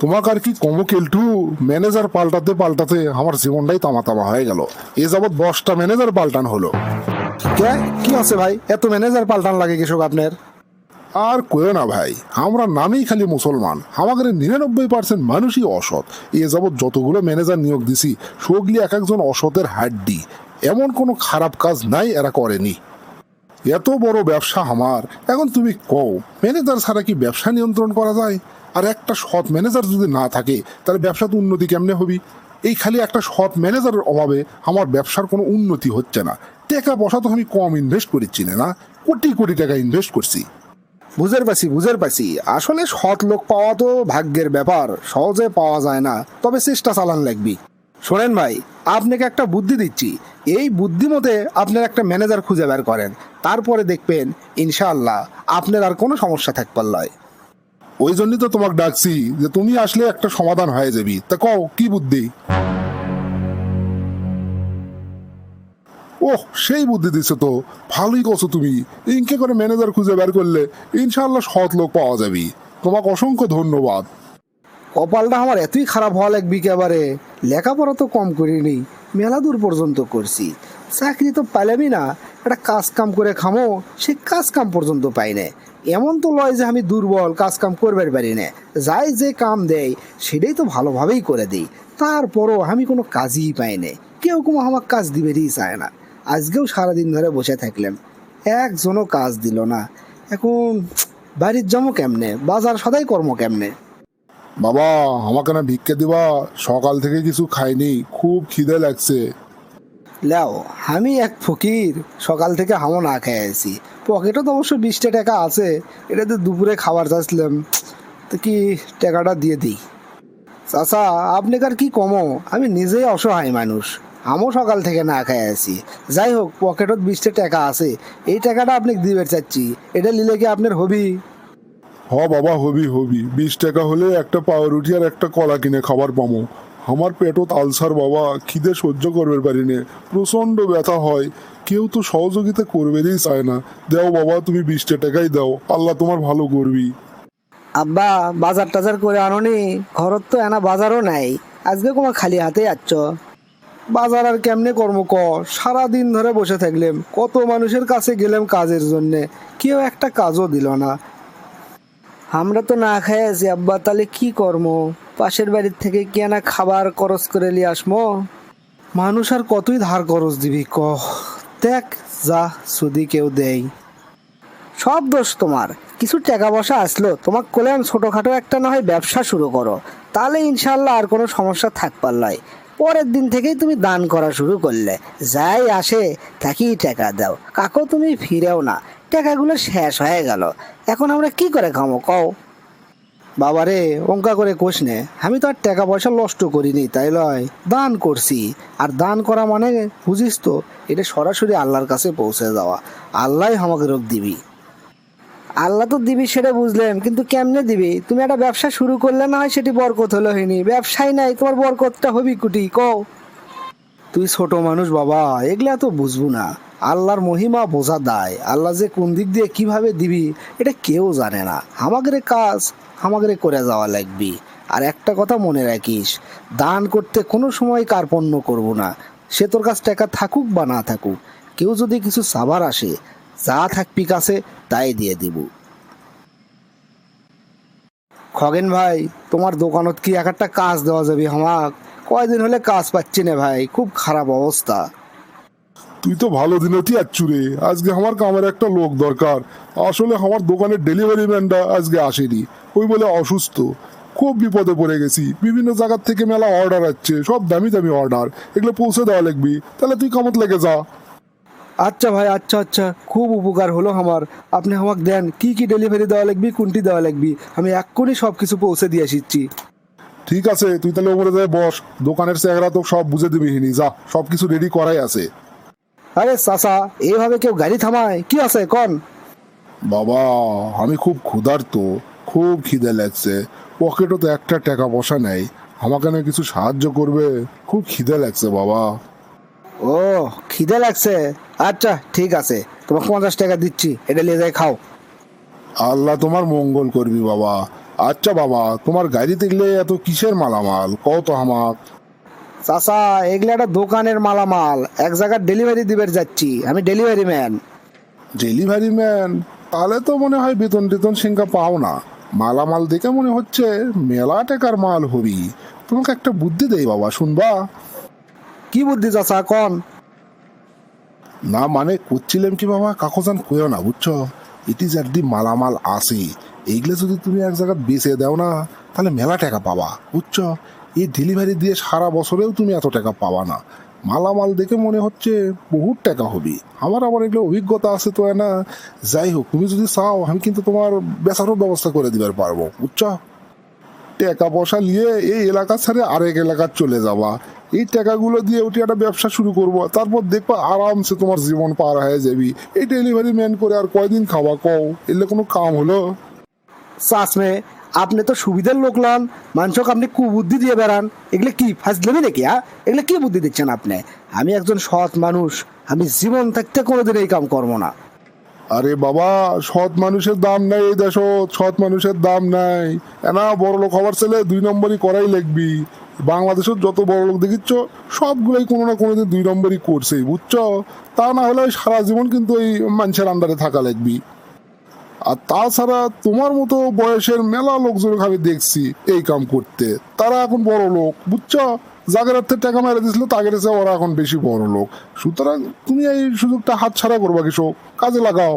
তোমাকে আর কি কম কেলটু? ম্যানেজার পাল্টাতে পাল্টাতে আমার জীবনটাই তামা তামা হয়ে গেল। এ যাবৎ দশটা ম্যানেজার পাল্টান হলো। কে? কি আছে ভাই? এত ম্যানেজার পাল্টান লাগে কৃষক আপনার? আর কয়েও না ভাই আমরা নামেই খালি মুসলমান। আমাদের নিরানব্বই পার্সেন্ট মানুষই অসৎ। এ যাবৎ যতগুলো ম্যানেজার নিয়োগ দিছি সগলি এক একজন অসতের হাড্ডি। এমন কোনো খারাপ কাজ নাই এরা করেনি। এত বড় ব্যবসা আমার। এখন তুমি কও ম্যানেজার ছাড়া কি ব্যবসা নিয়ন্ত্রণ করা যায়? আর একটা সৎ ম্যানেজার যদি না থাকে, তাহলে ব্যবসা তো উন্নতি কেমনে হবি? এই খালি একটা সৎ ম্যানেজারের অভাবে আমার ব্যবসার কোনো উন্নতি হচ্ছে না। টাকা পয়সা তো আমি কম ইনভেস্ট করেছি না কোটি কোটি টাকা ইনভেস্ট করছি। বুঝের পাছি বুঝের পাছি আসলে সৎ লোক পাওয়া তো ভাগ্যের ব্যাপার, সহজে পাওয়া যায় না, তবে চেষ্টা চালান লাগবি। শোনেন ভাই, আপনাকে একটা বুদ্ধি দিচ্ছি। এই বুদ্ধি মতে আপনার একটা ম্যানেজার খুঁজে বের করেন, তারপরে দেখবেন, ইনশাআল্লাহ, আপনার আর কোনো সমস্যা থাকবার লয়। ওই জন্যই তো তোমাকে ডাকছি যে তুমি আসলে একটা সমাধান হয়ে যাবি। তা কও, কি বুদ্ধি? ওহ, সেই বুদ্ধি দিছো তো। ভালোই কছো তুমি। ইনকে করে ম্যানেজার খুঁজে বের করলে ইনশাআল্লাহ সৎ লোক পাওয়া যাবি। তোমাকে অসংখ্য ধন্যবাদ। কপালটা আমার এতই খারাপ হওয়া লাগবি একেবারে। লেখাপড়া তো কম করিনি, মেলা দূর পর্যন্ত করছি। চাকরি তো পাইলামই না, একটা কাজ কাম করে খামো, সে কাজ কাম পর্যন্ত পাই না এমন তো লয় যে আমি দুর্বল কাজ কাম করবার পারি না। যাই যে কাম দেয় সেটাই তো ভালোভাবেই করে দিই। তারপরও আমি কোনো কাজই পাই না। কেউ কোনো আমার কাজ দিবেরই চায় না। আজকেও সারাদিন ধরে বসে থাকলাম। একজনও কাজ দিল না। এখন বাড়ির জমো কেমনে? বাজার সদাই কর্ম কেমনে? বাবা আমাকে না ভিক্ষে দিবা সকাল থেকে কিছু খাইনি খুব খিদে লাগছে। লেও আমি এক ফকির সকাল থেকে হামো না খেয়ে আছি পকেটে তো অবশ্য বিশটা টাকা আছে। এটা তো দুপুরে খাবার চাচ্ছিলাম। তো কি টাকাটা দিয়ে দিই? চাচা আপনি কার কি কমো? আমি নিজেই অসহায় মানুষ। আমিও সকাল থেকে না খেয়ে আছি। যাই হোক, পকেটত বিশটা টাকা আছে। এই টাকাটা আপনি দিবে চাচ্ছি। এটা নিলে কি আপনার হবি? হ বাবা, হবি হবি। বিশ টাকা হলে একটা পাউরুটি আর একটা কলা কিনে খাবার পামো। আমার পেটত আলসার বাবা, খিদে সহ্য করবে পারি নে প্রচণ্ড ব্যথা হয়। কেউ তো সহযোগিতা করবেরই চায় না। দেও বাবা, তুমি বিশটা টাকাই দাও, আল্লাহ তোমার ভালো করবি। আব্বা, বাজার টাজার করে আনোনি? ঘরত তো এনা বাজারও নাই। আজকে কোনো খালি হাতে যাচ্ছ বাজার আর কেমনে কর্ম ক? সারাদিন ধরে বসে থাকলাম। কত মানুষের কাছে গেলাম কাজের জন্য। কেউ একটা কাজও দিল না। আমরা তো না খাই আছি, আব্বা, তাহলে কি কর্ম? পাশের বাড়ির থেকে কেনা খাবার খরচ করে নিয়ে আসমো। মানুষ আর কতই ধার খরচ দিবি ক? দেখ, যা যদি কেউ দেয়। সব দোষ তোমার। কিছু টাকা পয়সা আসলো তোমাকে কোলেন ছোটোখাটো একটা না হয় ব্যবসা শুরু করো। তাহলে ইনশাল্লাহ আর কোনো সমস্যা থাকবার নয়। পরের দিন থেকেই তুমি দান করা শুরু করলে। যাই আসে, তাকেই টাকা দাও। কাকও তুমি ফিরেও না। টাকাগুলো শেষ হয়ে গেল। এখন আমরা কি করে খামো, কও? বাবারে, অঙ্কা করে কোষ নে। আমি তো আর টাকা পয়সা নষ্ট করিনি, তাই লয়। দান করছি। আর দান করা মানে বুঝিস তো, এটা সরাসরি আল্লাহর কাছে পৌঁছে যাওয়া আল্লাহ আমাকে রোগ দিবি। আল্লাহ তো দিবি সেটা বুঝলেন, কিন্তু কেমনে দিবি? তুমি একটা ব্যবসা শুরু করলে না হয় সেটি বরকত হলো হয়নি। ব্যবসায় নাই, তোমার বরকতটা হবি কুটি, কও। তুই ছোট মানুষ বাবা, এগুলা তো বুঝব না। আল্লাহর মহিমা বোঝা দায়। আল্লাহ যে কোন দিক দিয়ে কীভাবে দিবি, এটা কেউ জানে না। আমাদের কাজ আমাদের করে যাওয়া লাগবি। আর একটা কথা মনে রাখিস, দান করতে কোনো সময় কার্পণ্য করব না। সে তোর কাছ টাকা থাকুক বা না থাকুক, কেউ যদি কিছু সাবার আসে, যা থাকবি কাছে, তাই দিয়ে দিব। খগেন ভাই, তোমার দোকানত কি এক একটা কাজ দেওয়া যাবে আমাক কয়দিন হলে কাজ পাচ্ছি না ভাই খুব খারাপ অবস্থা। তুই তো ভালো দিনতি আচ্ছু রে। আজকে আমার কামের একটা লোক দরকার। আসলে আমার দোকানের ডেলিভারি ম্যানটা আজকে আসেনি। ওই বলে অসুস্থ। খুব বিপদে পড়ে গেছি। বিভিন্ন জায়গার থেকে মেলা অর্ডার আসছে। সব দামি দামি অর্ডার এগুলো পৌঁছে দেওয়া লাগবি। তাহলে তুই কামত লেগে যা। আচ্ছা ভাই আচ্ছা আচ্ছা। খুব উপকার হলো আমার। আপনি আমাকে দেন কি কি ডেলিভারি দেওয়া লাগবে কোনটি দেওয়া লাগবে? আমি এক্ষুনি সব কিছু পৌঁছে দিয়ে আসিচ্ছি। ঠিক আছে তুই তাহলে ওপরে যায় বস। দোকানের চেহারা তো সব বুঝে দিবি হিনি। যা সব কিছু রেডি করাই আছে। আরে চাচা এইভাবে কেউ গাড়ি থামায়? কি আছে কন? বাবা আমি খুব ক্ষুধার্ত খুব খিদে লাগছে। পকেটও তো একটা টাকা পয়সা নেই। আমাকে না কিছু সাহায্য করবে? খুব খিদে লাগছে বাবা। ও খিদে লাগছে? আচ্ছা ঠিক আছে। তোমাকে পঞ্চাশ টাকা দিচ্ছি। এটা নিয়ে যাই খাও। আল্লাহ তোমার মঙ্গল করবি বাবা। আচ্ছা বাবা তোমার গাড়ি দেখলে এত কিসের মালামাল? কত হামাক চাচা এগুলো একটা দোকানের মালামাল। এক জায়গায় ডেলিভারি দিবার যাচ্ছি। আমি ডেলিভারি ম্যান ডেলিভারি ম্যান তাহলে তো মনে হয় বেতন টেতন সিংকা পাও না। মালামাল দেখে মনে হচ্ছে মেলা টাকার মাল হবি। তোমাকে একটা বুদ্ধি দেই বাবা শুনবা? কি বুদ্ধি চাচা কন? না মানে করছিলাম কি বাবা কাকজান কইও না বুঝছ? ইটি যারদি মালামাল আসে। এইগুলো যদি তুমি এক জায়গায় বেচে দাও না, তাহলে মেলা টাকা পাবা, বুঝছ? এই ডেলিভারি দিয়ে সারা বছরেও তুমি এত টাকা পাবা না। মালামাল দেখে মনে হচ্ছে বহুত টাকা হবে। আমার আবার এগুলো অভিজ্ঞতা আছে তো না যাই হোক, তুমি যদি চাও, আমি কিন্তু তোমার বেচারও ব্যবস্থা করে দিবার পারব, বুঝছ? টাকা পয়সা নিয়ে এই এলাকা ছেড়ে আরেক এলাকা চলে যাবা। এই টাকাগুলো দিয়ে ওটি একটা ব্যবসা শুরু করব, তারপর দেখবা আরামসে তোমার জীবন পার হয়ে যাবি। এই ডেলিভারি ম্যান করে আর কয়দিন খাওয়া কও? এলে কোনো কাম হলো? চাষমে আপনি তো সুবিধার লোক লন মানুষক আপনি কুবুদ্ধি দিয়ে বেড়ান। এগুলো কি ফাজলামি নাকি হ্যাঁ? এগুলো কি বুদ্ধি দিচ্ছেন আপনি? আমি একজন সৎ মানুষ, আমি জীবন থাকতে কোনোদিন এই কাম করব না। আরে বাবা, সৎ মানুষের দাম নাই এই দেশ, সৎ মানুষের দাম নাই। এনা বড় লোক হবার ছেলে দুই নম্বরই করাই লিখবি বাংলাদেশের যত বড় লোক দেখিচ্ছ, সবগুলোই কোনো না কোনো দিন দুই নম্বরই করছে বুঝছ? তা না হলে সারা জীবন কিন্তু এই মানুষের আন্ডারে থাকা লাগবি। আর তাছাড়া তোমার মতো বয়সের মেলা লোকজন আমি দেখছি এই কাম করতে। তারা এখন বড় লোক, বুঝছ? যাদের হাতে টাকা মেরে দিছিল তাদের কাছে ওরা এখন বেশি বড় লোক। সুতরাং তুমি এই সুযোগটা হাত ছাড়া করবা কৃষক কাজে লাগাও।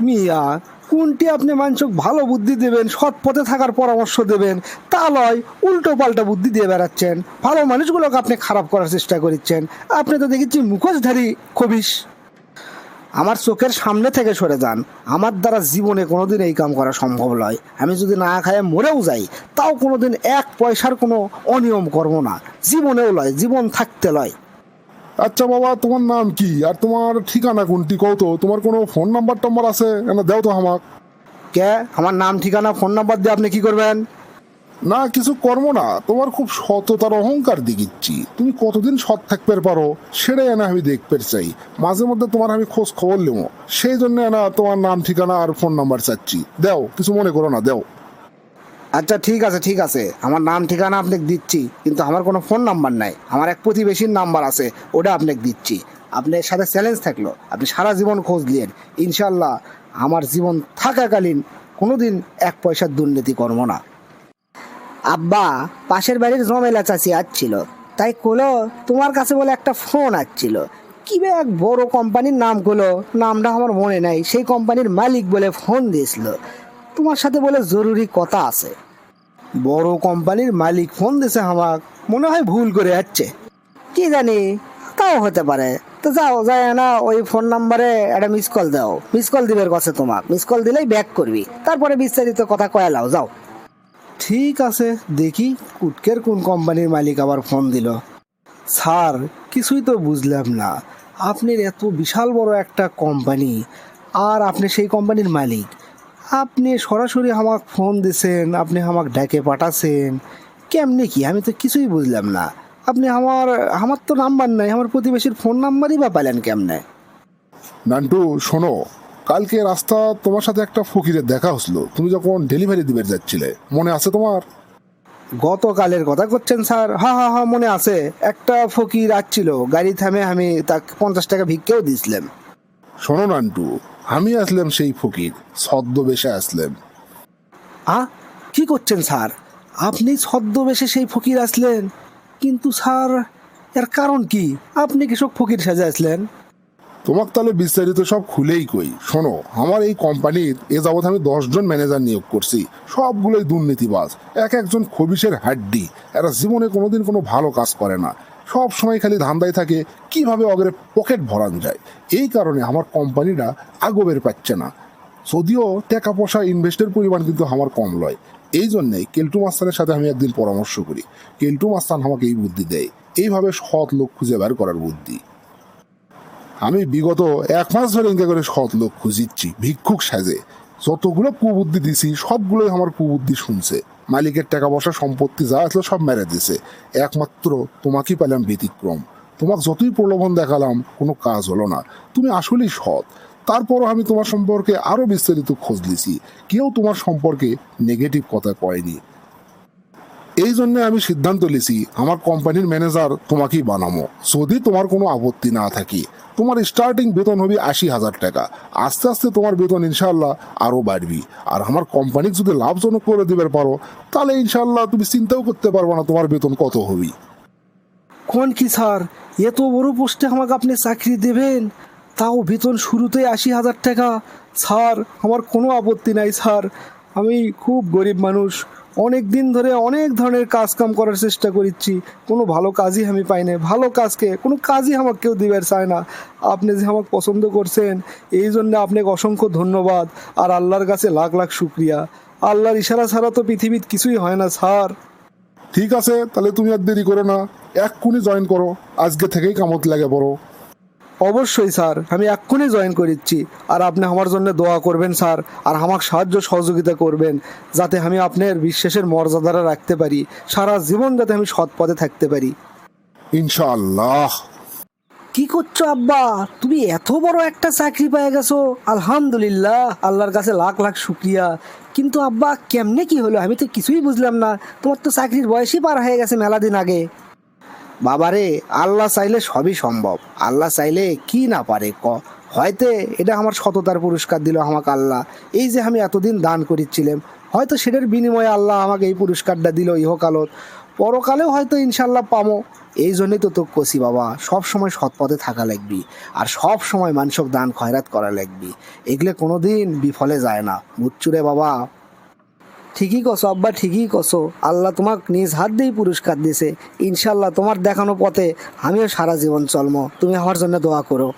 মিয়া, কোনটি আপনি মানুষক ভালো বুদ্ধি দেবেন, সৎ পথে থাকার পরামর্শ দেবেন, তা নয় উল্টো পাল্টা বুদ্ধি দিয়ে বেড়াচ্ছেন। ভালো মানুষগুলোকে আপনি খারাপ করার চেষ্টা করছেন আপনি তো দেখেছি মুখোশধারী খবিস আমার চোখের সামনে থেকে সরে যান। আমার দ্বারা জীবনে কোনোদিন এই কাম করা সম্ভব নয়। আমি যদি না খায় মরেও যাই তাও কোনোদিন এক পয়সার কোনো অনিয়ম করব না। জীবনেও লয় জীবন থাকতে লয়। আচ্ছা বাবা তোমার নাম কি? আর তোমার ঠিকানা কোনটি? কও তো তোমার কোনো ফোন নাম্বার টাম্বার আছে? না দাও তো আমাক। কে? আমার নাম ঠিকানা ফোন নাম্বার দিয়ে আপনি কি করবেন? না, কিছু কর্ম না। তোমার খুব সততার অহংকার দেখিচ্ছি। তুমি কতদিন সৎ থাকতে পারো, সেটাই না আমি দেখতে চাই। মাঝে মধ্যে তোমার আমি খোঁজ খবর নেব। সেই জন্য না তোমার নাম, ঠিকানা আর ফোন নাম্বার চাচ্ছি। দাও, কিছু মনে করো না, দাও। আচ্ছা ঠিক আছে ঠিক আছে। আমার নাম, ঠিকানা আপনাকে দিচ্ছি, কিন্তু আমার কোনো ফোন নাম্বার নাই। আমার এক প্রতিবেশীর নাম্বার আছে, ওটা আপনাকে দিচ্ছি। আপনার সাথে চ্যালেঞ্জ থাকল, আপনি সারা জীবন খোঁজ নিলেন ইনশাল্লাহ আমার জীবন থাকাকালীন কোনোদিন এক পয়সার দুর্নীতি করব না। আব্বা, পাশের বাড়ির জমেলা চাচি আসছিল। তাই কলো তোমার কাছে বলে একটা ফোন আসছিল। কি এক বড় কোম্পানির নাম কলো? নামটা আমার মনে নাই। সেই কোম্পানির মালিক বলে ফোন দিয়েছিল। তোমার সাথে বলে জরুরি কথা আছে। বড় কোম্পানির মালিক ফোন দিছে আমার মনে হয় ভুল করে যাচ্ছে। কি জানি, তাও হতে পারে। তো যাও যায় না ওই ফোন নাম্বারে একটা মিস কল দাও। মিস কল দিবের কাছে তোমার মিস কল দিলেই ব্যাক করবি। তারপরে বিস্তারিত কথা কয়ালাও যাও। ঠিক আছে, দেখি কুটকের কোন কোম্পানির মালিক আবার ফোন দিল। স্যার, কিছুই তো বুঝলাম না। আপনি এত বিশাল বড় একটা কোম্পানি, আর আপনি সেই কোম্পানির মালিক। আপনি সরাসরি আমাকে ফোন দিছেন, আপনি আমাকে ডেকে পাঠাছেন। কেমনে কি? আমি তো কিছুই বুঝলাম না। আপনি আমার আমার তো নাম্বার নাই, আমার প্রতিবেশীর ফোন নাম্বারই বা পেলেন কেমনে? নান্টু, শোনো। কালকে রাস্তা তোমার সাথে একটা ফকিরের দেখা হচ্ছিল তুমি যখন ডেলিভারি দিবে যাচ্ছিলে মনে আছে তোমার? গতকালের কথা করছেন স্যার। হা হা হা মনে আছে। একটা ফকির আসছিল গাড়ি থামে আমি তাকে পঞ্চাশ টাকা ভিক্ষেও দিয়েছিলাম। শোনো নান্টু আমি আসলাম সেই ফকির ছদ্মবেশে আসলাম। আ কি করছেন স্যার? আপনি ছদ্মবেশে সেই ফকির আসলেন। কিন্তু স্যার এর কারণ কি? আপনি কৃষক ফকির সাজে আসলেন। তোমাকে তাহলে বিস্তারিত সব খুলেই কই। শোনো, আমার এই কোম্পানির এ যাবৎ আমি দশজন ম্যানেজার নিয়োগ করছি। সবগুলোই দুর্নীতিবাজ। এক একজন খবিসের হাড্ডি। এরা জীবনে কোনোদিন কোনো ভালো কাজ করে না। সব সময় খালি ধান্দায় থাকে, কীভাবে অগরে পকেট ভরান যায়। এই কারণে আমার কোম্পানিটা আগবের পাচ্ছে না। যদিও টাকা পয়সা ইনভেস্টের পরিমাণ কিন্তু আমার কম লয়। এই জন্যে কেলটু মাস্তানের সাথে আমি একদিন পরামর্শ করি। কেলটু মাস্তান আমাকে এই বুদ্ধি দেয়। এইভাবে সৎ লোক খুঁজে বের করার বুদ্ধি। আমি বিগত এক মাস ধরে ইনকা করে সৎ লোক খুঁজিচ্ছি, ভিক্ষুক সাজে। যতগুলো কুবুদ্ধি দিছি, সবগুলোই আমার কুবুদ্ধি শুনছে। মালিকের টাকা পয়সা, সম্পত্তি যা আসলো সব মেরে দিছে। একমাত্র তোমাকেই পেলাম ব্যতিক্রম। তোমাকে যতই প্রলোভন দেখালাম, কোনো কাজ হলো না। তুমি আসলেই সৎ। তারপরও আমি তোমার সম্পর্কে আরও বিস্তারিত খোঁজ লিছি কেউ তোমার সম্পর্কে নেগেটিভ কথা কয়নি। এই জন্য আমি সিদ্ধান্ত লিছি, আমার কোম্পানির ম্যানেজার তোমাকেই বানামো। যদি তোমার কোনো আপত্তি না থাকে, তোমার স্টার্টিং বেতন হবে আশি হাজার টাকা। আস্তে আস্তে তোমার বেতন ইনশাল্লাহ আরও বাড়বি। আর আমার কোম্পানি যদি লাভজনক করে দিতে পারো, তাহলে ইনশাল্লাহ তুমি চিন্তাও করতে পারব না তোমার বেতন কত হবি। কোন কি স্যার? এত বড় পোস্টে আমাকে আপনি চাকরি দেবেন? তাও বেতন শুরুতেই আশি হাজার টাকা। স্যার, আমার কোনো আপত্তি নাই, স্যার। আমি খুব গরিব মানুষ। অনেক দিন ধরে অনেক ধরনের কাজ কাম করার চেষ্টা করেছি কোনো ভালো কাজই আমি পাই না ভালো কাজকে, কোনো কাজই আমাকে কেউ দিবার চায় না। আপনি যে আমাকে পছন্দ করছেন, এই জন্য আপনাকে অসংখ্য ধন্যবাদ। আর আল্লাহর কাছে লাখ লাখ শুক্রিয়া। আল্লাহর ইশারা ছাড়া তো পৃথিবীর কিছুই হয় না, স্যার। ঠিক আছে, তাহলে তুমি আর দেরি করো না। এক্ষুনি জয়েন করো। আজকে থেকেই কামত লাগে বড়। অবশ্যই স্যার। আমি এক্ষুনি জয়েন করিচ্ছি। আর আপনি আমার জন্য দোয়া করবেন স্যার আর আমাকে সাহায্য সহযোগিতা করবেন যাতে আমি আপনার বিশ্বাসের মর্যাদাটা রাখতে পারি সারা জীবন যাতে আমি সৎ পথে থাকতে পারি। ইনশাআল্লাহ। কি করছ আব্বা? তুমি এত বড় একটা চাকরি পেয়ে গেছো। আলহামদুলিল্লাহ আল্লাহর কাছে লাখ লাখ শুক্রিয়া। কিন্তু আব্বা কেমনে কি হলো? আমি তো কিছুই বুঝলাম না। তোমার তো চাকরির বয়সই পার হয়ে গেছে মেলা দিন আগে। বাবারে, আল্লাহ চাইলে সবই সম্ভব। আল্লাহ চাইলে কি না পারে, ক? হয়তো এটা আমার সততার পুরস্কার দিল আমাকে আল্লাহ। এই যে আমি এতদিন দান করেছিলাম হয়তো সেটার বিনিময়ে আল্লাহ আমাকে এই পুরস্কারটা দিল ইহকালত। পরকালেও হয়তো ইনশাল্লাহ পামো। এই জন্যই তো তোকে কষি বাবা সব সময় সৎ পথে থাকা লাগবি আর সব সময় মানুষক দান খয়রাত করা লাগবি। এগুলো কোনোদিন বিফলে যায় না। বুচ্চুরে বাবা? ঠিকই কসো, আব্বা ঠিকই কসো। আল্লাহ তোমাক নিজ হাত দিয়েই পুরস্কার দিছে ইনশাল্লাহ তোমার দেখানো পথে আমিও সারা জীবন চলমো। তুমি আমার জন্য দোয়া করো।